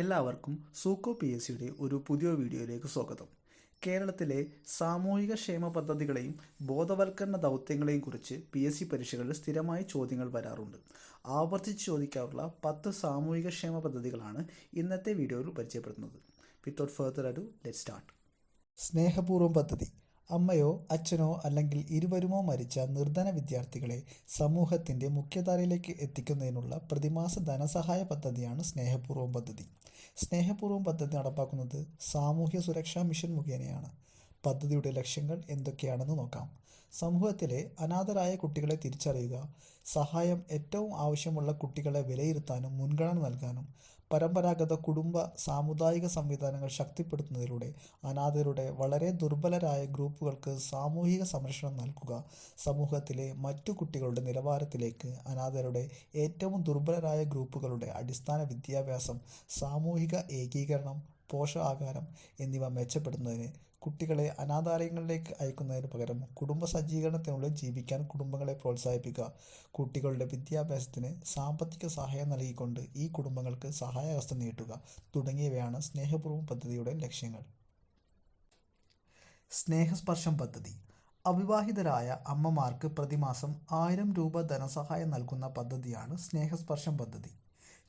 എല്ലാവർക്കും സൂക്കോ P S സിയുടെ ഒരു പുതിയ വീഡിയോയിലേക്ക് സ്വാഗതം. കേരളത്തിലെ സാമൂഹിക ക്ഷേമ പദ്ധതികളെയും ബോധവൽക്കരണ ദൗത്യങ്ങളെയും കുറിച്ച് പി എസ് സി പരീക്ഷകളിൽ സ്ഥിരമായി ചോദ്യങ്ങൾ വരാറുണ്ട്. ആവർത്തിച്ച് ചോദിക്കാറുള്ള പത്ത് സാമൂഹിക ക്ഷേമ പദ്ധതികളാണ് ഇന്നത്തെ വീഡിയോയിൽ പരിചയപ്പെടുത്തുന്നത്. Without further ado let start സ്നേഹപൂർവം പദ്ധതി. അമ്മയോ അച്ഛനോ അല്ലെങ്കിൽ ഇരുവരുമോ മരിച്ച നിർധന വിദ്യാർത്ഥികളെ സമൂഹത്തിന്റെ മുഖ്യധാരയിലേക്ക് എത്തിക്കുന്നതിനുള്ള പ്രതിമാസ ധനസഹായ പദ്ധതിയാണ് സ്നേഹപൂർവം പദ്ധതി. സ്നേഹപൂർവം പദ്ധതി നടപ്പാക്കുന്നത് സാമൂഹ്യ സുരക്ഷാ മിഷൻ മുഖേനയാണ്. പദ്ധതിയുടെ ലക്ഷ്യങ്ങൾ എന്തൊക്കെയാണെന്ന് നോക്കാം. സമൂഹത്തിലെ അനാഥരായ കുട്ടികളെ തിരിച്ചറിയുക സഹായം ഏറ്റവും ആവശ്യമുള്ള കുട്ടികളെ വിലയിരുത്താനും മുൻഗണന നൽകാനും പരമ്പരാഗത കുടുംബ സാമുദായിക സംവിധാനങ്ങൾ ശക്തിപ്പെടുത്തുന്നതിലൂടെ അനാഥരുടെ വളരെ ദുർബലരായ ഗ്രൂപ്പുകൾക്ക് സാമൂഹിക സംരക്ഷണം നൽകുക സമൂഹത്തിലെ മറ്റു കുട്ടികളുടെ നിലവാരത്തിലേക്ക് അനാഥരുടെ ഏറ്റവും ദുർബലരായ ഗ്രൂപ്പുകളുടെ അടിസ്ഥാന വിദ്യാഭ്യാസം സാമൂഹിക ഏകീകരണം പോഷകാഹാരം എന്നിവ മെച്ചപ്പെടുത്തുന്നതിന് കുട്ടികളെ അനാഥാലയങ്ങളിലേക്ക് അയക്കുന്നതിന് പകരം കുടുംബ സജ്ജീകരണത്തിനുള്ളിൽ ജീവിക്കാൻ കുടുംബങ്ങളെ പ്രോത്സാഹിപ്പിക്കുക. കുട്ടികളുടെ വിദ്യാഭ്യാസത്തിന് സാമ്പത്തിക സഹായം നൽകിക്കൊണ്ട് ഈ കുടുംബങ്ങൾക്ക് സഹായഹസ്ത നീട്ടുക തുടങ്ങിയവയാണ് സ്നേഹപൂർവം പദ്ധതിയുടെ ലക്ഷ്യങ്ങൾ. സ്നേഹസ്പർശം പദ്ധതി. അവിവാഹിതരായ അമ്മമാർക്ക് പ്രതിമാസം ആയിരം രൂപ ധനസഹായം നൽകുന്ന പദ്ധതിയാണ് സ്നേഹസ്പർശം പദ്ധതി.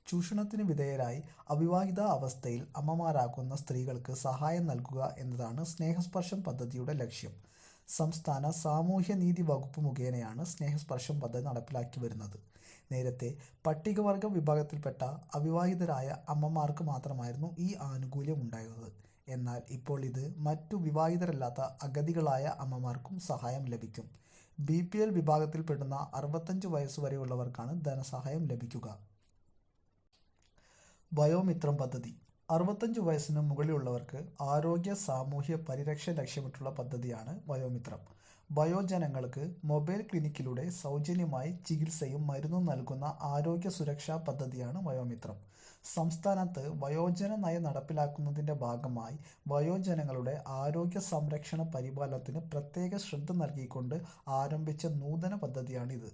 ചൂഷണത്തിന് വിധേയരായി അവിവാഹിത അവസ്ഥയിൽ അമ്മമാരാകുന്ന സ്ത്രീകൾക്ക് സഹായം നൽകുക എന്നതാണ് സ്നേഹസ്പർശം പദ്ധതിയുടെ ലക്ഷ്യം. സംസ്ഥാന സാമൂഹ്യനീതി വകുപ്പ് മുഖേനയാണ് സ്നേഹസ്പർശം പദ്ധതി നടപ്പിലാക്കി വരുന്നത്. നേരത്തെ പട്ടികവർഗ വിഭാഗത്തിൽപ്പെട്ട അവിവാഹിതരായ അമ്മമാർക്ക് മാത്രമായിരുന്നു ഈ ആനുകൂല്യം ഉണ്ടായിരുന്നത്. എന്നാൽ ഇപ്പോൾ ഇത് മറ്റു വിവാഹിതരല്ലാത്ത അഗതികളായ അമ്മമാർക്കും സഹായം ലഭിക്കും. ബി പി എൽ വിഭാഗത്തിൽപ്പെടുന്ന അറുപത്തഞ്ച് വയസ്സ് വരെയുള്ളവർക്കാണ് ധനസഹായം ലഭിക്കുക. വയോമിത്രം പദ്ധതി. അറുപത്തഞ്ച് വയസ്സിന് മുകളിലുള്ളവർക്ക് ആരോഗ്യ സാമൂഹ്യ പരിരക്ഷ ലക്ഷ്യമിട്ടുള്ള പദ്ധതിയാണ് വയോമിത്രം വയോജനങ്ങൾക്ക് മൊബൈൽ ക്ലിനിക്കിലൂടെ സൗജന്യമായി ചികിത്സയും മരുന്നും നൽകുന്ന ആരോഗ്യ സുരക്ഷാ പദ്ധതിയാണ് വയോമിത്രം സംസ്ഥാനത്ത് വയോജന നയം നടപ്പിലാക്കുന്നതിന്റെ ഭാഗമായി വയോജനങ്ങളുടെ ആരോഗ്യ സംരക്ഷണ പരിപാലനത്തിന് പ്രത്യേക ശ്രദ്ധ നൽകിക്കൊണ്ട് ആരംഭിച്ച നൂതന പദ്ധതിയാണിത്.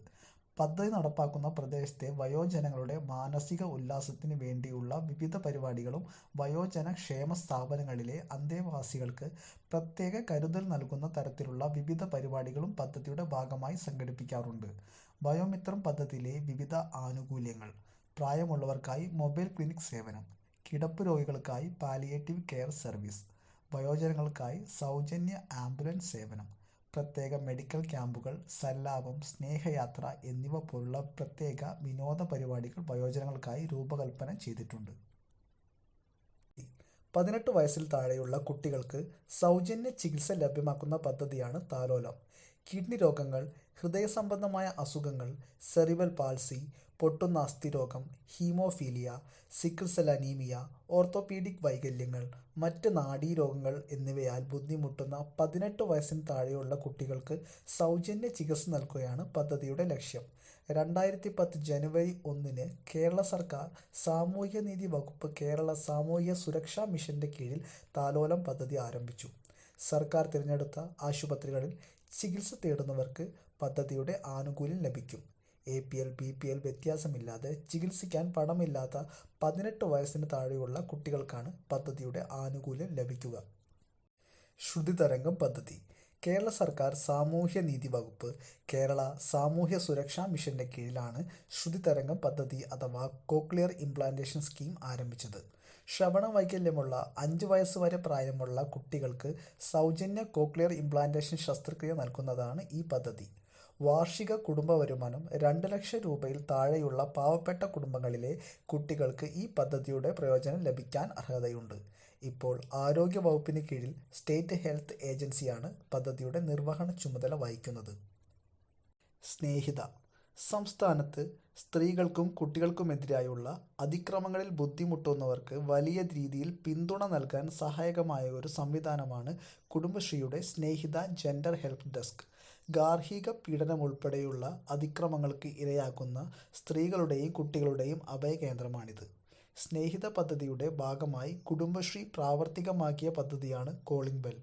പദ്ധതി നടപ്പാക്കുന്ന പ്രദേശത്തെ വയോജനങ്ങളുടെ മാനസിക ഉല്ലാസത്തിന് വേണ്ടിയുള്ള വിവിധ പരിപാടികളും വയോജന ക്ഷേമ സ്ഥാപനങ്ങളിലെ അന്തേവാസികൾക്ക് പ്രത്യേക കരുതൽ നൽകുന്ന തരത്തിലുള്ള വിവിധ പരിപാടികളും പദ്ധതിയുടെ ഭാഗമായി സംഘടിപ്പിക്കാറുണ്ട്. ബയോമിത്രം പദ്ധതിയിലെ വിവിധ ആനുകൂല്യങ്ങൾ. പ്രായമുള്ളവർക്കായി മൊബൈൽ ക്ലിനിക് സേവനം. കിടപ്പ് രോഗികൾക്കായി പാലിയേറ്റീവ് കെയർ സർവീസ്. വയോജനങ്ങൾക്കായി സൗജന്യ ആംബുലൻസ് സേവനം. പ്രത്യേക മെഡിക്കൽ ക്യാമ്പുകൾ സല്ലാപം സ്നേഹയാത്ര എന്നിവ പോലുള്ള പ്രത്യേക വിനോദ പരിപാടികൾ വയോജനങ്ങൾക്കായി രൂപകൽപ്പന ചെയ്തിട്ടുണ്ട്. പതിനെട്ട് വയസ്സിൽ താഴെയുള്ള കുട്ടികൾക്ക് സൗജന്യ ചികിത്സ ലഭ്യമാക്കുന്ന പദ്ധതിയാണ് താലോലം. കിഡ്നി രോഗങ്ങൾ ഹൃദയ സംബന്ധമായ അസുഖങ്ങൾ സെറിവൽ പാൾസി പൊട്ടുന്ന അസ്ഥിരോഗം ഹീമോഫീലിയ സിക്കിൾ അനീമിയ ഓർത്തോപീഡിക് വൈകല്യങ്ങൾ മറ്റ് നാഡീരോഗങ്ങൾ എന്നിവയാൽ ബുദ്ധിമുട്ടുന്ന പതിനെട്ട് വയസ്സിന് താഴെയുള്ള കുട്ടികൾക്ക് സൗജന്യ ചികിത്സ നൽകുകയാണ് പദ്ധതിയുടെ ലക്ഷ്യം. രണ്ടായിരത്തി പത്ത് ജനുവരി ഒന്നിന് കേരള സർക്കാർ സാമൂഹ്യനീതി വകുപ്പ് കേരള സാമൂഹ്യ സുരക്ഷാ മിഷന്റെ കീഴിൽ താലോലം പദ്ധതി ആരംഭിച്ചു. സർക്കാർ തിരഞ്ഞെടുത്ത ആശുപത്രികളിൽ ചികിത്സ തേടുന്നവർക്ക് പദ്ധതിയുടെ ആനുകൂല്യം ലഭിക്കും. A P L B P L വ്യത്യാസമില്ലാതെ ചികിത്സിക്കാൻ പണമില്ലാത്ത പതിനെട്ട് വയസ്സിന് താഴെയുള്ള കുട്ടികൾക്കാണ് പദ്ധതിയുടെ ആനുകൂല്യം ലഭിക്കുക. ശ്രുതിതരംഗം പദ്ധതി. കേരള സർക്കാർ സാമൂഹ്യ നീതി വകുപ്പ് കേരള സാമൂഹ്യ സുരക്ഷാ മിഷന്റെ കീഴിലാണ് ശ്രുതിതരംഗം പദ്ധതി അഥവാ കോക്ലിയർ ഇംപ്ലാന്റേഷൻ സ്കീം ആരംഭിച്ചത്. ശ്രവണ വൈകല്യമുള്ള അഞ്ച് വയസ്സ് വരെ പ്രായമുള്ള കുട്ടികൾക്ക് സൗജന്യ കോക്ലിയർ ഇംപ്ലാന്റേഷൻ ശസ്ത്രക്രിയ നൽകുന്നതാണ് ഈ പദ്ധതി. വാർഷിക കുടുംബ വരുമാനം രണ്ട് ലക്ഷം രൂപയിൽ താഴെയുള്ള പാവപ്പെട്ട കുടുംബങ്ങളിലെ കുട്ടികൾക്ക് ഈ പദ്ധതിയുടെ പ്രയോജനം ലഭിക്കാൻ അർഹതയുണ്ട്. ഇപ്പോൾ ആരോഗ്യ വകുപ്പിന് കീഴിൽ സ്റ്റേറ്റ് ഹെൽത്ത് ഏജൻസിയാണ് പദ്ധതിയുടെ നിർവഹണ ചുമതല വഹിക്കുന്നത്. സ്നേഹിത സംസ്ഥാനത്ത് സ്ത്രീകൾക്കും കുട്ടികൾക്കുമെതിരായുള്ള അതിക്രമങ്ങളിൽ ബുദ്ധിമുട്ടുന്നവർക്ക് വലിയ രീതിയിൽ പിന്തുണ നൽകാൻ സഹായകമായ ഒരു സംവിധാനമാണ് കുടുംബശ്രീയുടെ സ്നേഹിത ജെൻഡർ ഹെൽപ്പ് ഡെസ്ക്. ഗാർഹിക പീഡനം ഉൾപ്പെടെയുള്ള അതിക്രമങ്ങൾക്ക് ഇരയാക്കുന്ന സ്ത്രീകളുടെയും കുട്ടികളുടെയും അഭയകേന്ദ്രമാണിത്. സ്നേഹിത പദ്ധതിയുടെ ഭാഗമായി കുടുംബശ്രീ പ്രാവർത്തികമാക്കിയ പദ്ധതിയാണ് കോളിംഗ് ബെൽ.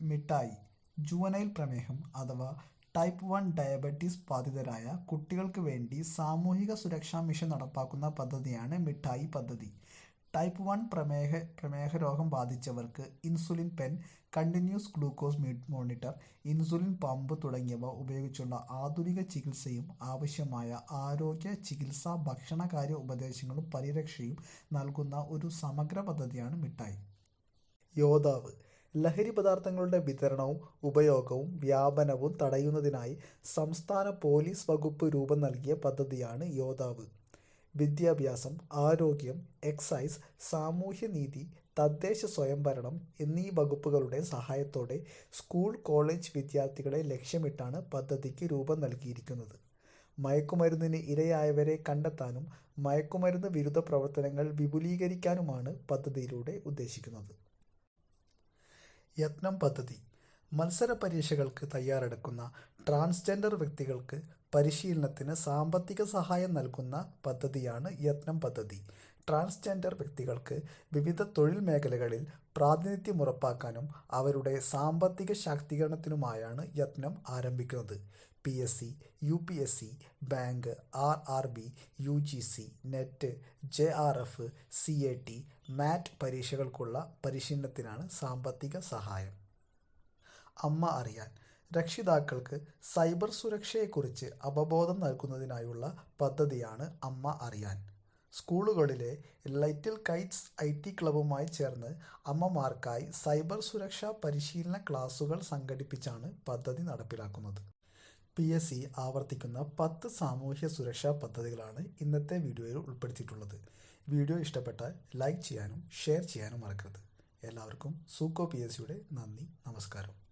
മിഠായി ജുവനൈൽ പ്രമേഹം അഥവാ ടൈപ്പ് വൺ ഡയബറ്റീസ് ബാധിതരായ കുട്ടികൾക്ക് വേണ്ടി സാമൂഹിക സുരക്ഷാ മിഷൻ നടപ്പാക്കുന്ന പദ്ധതിയാണ് മിഠായി പദ്ധതി. ടൈപ്പ് വൺ പ്രമേഹ പ്രമേഹ രോഗം ബാധിച്ചവർക്ക് insulin pen continuous glucose monitor insulin pump തുടങ്ങിയവ ഉപയോഗിച്ചുള്ള ആധുനിക ചികിത്സയും ആവശ്യമായ ആരോഗ്യ ചികിത്സാ ഭക്ഷണകാര്യ ഉപദേശങ്ങളും പരിരക്ഷയും നൽകുന്ന ഒരു സമഗ്ര പദ്ധതിയാണ് മിഠായി. യോദ്ധാവ്. ലഹരി പദാർത്ഥങ്ങളുടെ വിതരണവും ഉപയോഗവും വ്യാപനവും തടയുന്നതിനായി സംസ്ഥാന പോലീസ് വകുപ്പ് രൂപം നൽകിയ പദ്ധതിയാണ് യോദ്ധാവ്. വിദ്യാഭ്യാസം ആരോഗ്യം എക്സൈസ് സാമൂഹ്യനീതി തദ്ദേശ സ്വയംഭരണം എന്നീ വകുപ്പുകളുടെ സഹായത്തോടെ സ്കൂൾ കോളേജ് വിദ്യാർത്ഥികളെ ലക്ഷ്യമിട്ടാണ് പദ്ധതിക്ക് രൂപം നൽകിയിരിക്കുന്നത്. മയക്കുമരുന്നിന് ഇരയായവരെ കണ്ടെത്താനും മയക്കുമരുന്ന് വിരുദ്ധ പ്രവർത്തനങ്ങൾ വിപുലീകരിക്കാനുമാണ് പദ്ധതിയിലൂടെ ഉദ്ദേശിക്കുന്നത്. യത്നം പദ്ധതി. മത്സര പരീക്ഷകൾക്ക് തയ്യാറെടുക്കുന്ന ട്രാൻസ്ജെൻഡർ വ്യക്തികൾക്ക് പരിശീലനത്തിന് സാമ്പത്തിക സഹായം നൽകുന്ന പദ്ധതിയാണ് യത്നം പദ്ധതി. ട്രാൻസ്ജെൻഡർ വ്യക്തികൾക്ക് വിവിധ തൊഴിൽ മേഖലകളിൽ പ്രാതിനിധ്യം ഉറപ്പാക്കാനും അവരുടെ സാമ്പത്തിക ശാക്തീകരണത്തിനുമായാണ് യത്നം ആരംഭിക്കുന്നത്. P S C U P S C bank R R B U G C net J R F C A T MAT പരീക്ഷകൾക്കുള്ള പരിശീലനത്തിനാണ് സാമ്പത്തിക സഹായം. അമ്മ അറിയാൻ രക്ഷിതാക്കൾക്ക് സൈബർ സുരക്ഷയെക്കുറിച്ച് അവബോധം നൽകുന്നതിനായുള്ള പദ്ധതിയാണ് അമ്മ അറിയാൻ. സ്കൂളുകളിലെ ലൈറ്റിൽ കൈറ്റ്സ് ഐ ടി ക്ലബുമായി ചേർന്ന് അമ്മമാർക്കായി സൈബർ സുരക്ഷാ പരിശീലന ക്ലാസുകൾ സംഘടിപ്പിച്ചാണ് പദ്ധതി നടപ്പിലാക്കുന്നത്. പി എസ് സി ആവർത്തിക്കുന്ന പത്ത് സാമൂഹ്യ സുരക്ഷാ പദ്ധതികളാണ് ഇന്നത്തെ വീഡിയോയിൽ ഉൾപ്പെടുത്തിയിട്ടുള്ളത്. വീഡിയോ ഇഷ്ടപ്പെട്ടാൽ ലൈക്ക് ചെയ്യാനും ഷെയർ ചെയ്യാനും മറക്കരുത്. എല്ലാവർക്കും സൂക്കോ പി എസ് സിയുടെ നന്ദി നമസ്കാരം.